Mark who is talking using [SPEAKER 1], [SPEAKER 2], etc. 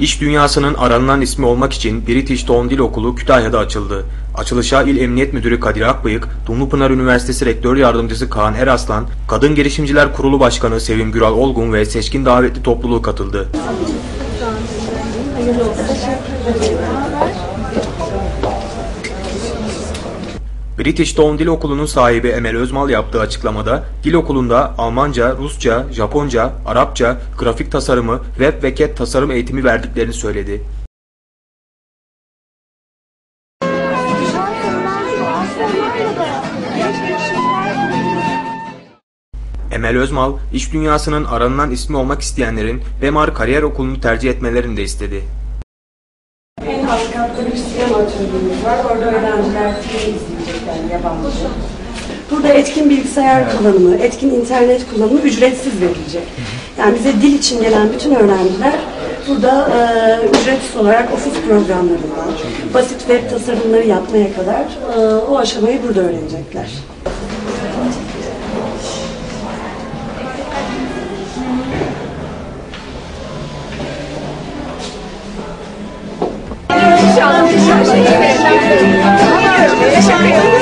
[SPEAKER 1] İş dünyasının aranılan ismi olmak için British Doğum Dil Okulu Kütahya'da açıldı. Açılışa İl Emniyet Müdürü Kadir Akbıyık, Dumlupınar Üniversitesi Rektör Yardımcısı Kaan Eraslan, Kadın Girişimciler Kurulu Başkanı Sevim Güral Olgun ve seçkin davetli topluluğu katıldı. British Doğum Dil Okulu'nun sahibi Emel Özmal yaptığı açıklamada, dil okulunda Almanca, Rusça, Japonca, Arapça, grafik tasarımı, web ve CAD tasarım eğitimi verdiklerini söyledi. Emel Özmal, iş dünyasının aranılan ismi olmak isteyenlerin Bemar Kariyer Okulu'nu tercih etmelerini de istedi.
[SPEAKER 2] En alt katta bir sinema atölyelerimiz var. Orada öğrenciler film izleyecekler yabancı. Burada etkin bilgisayar kullanımı, etkin internet kullanımı ücretsiz verilecek. Yani bize dil için gelen bütün öğrenciler burada e, ücretsiz olarak ofis programlarından, basit web tasarımları yapmaya kadar e, o aşamayı burada öğrenecekler.
[SPEAKER 3] 不要别的香。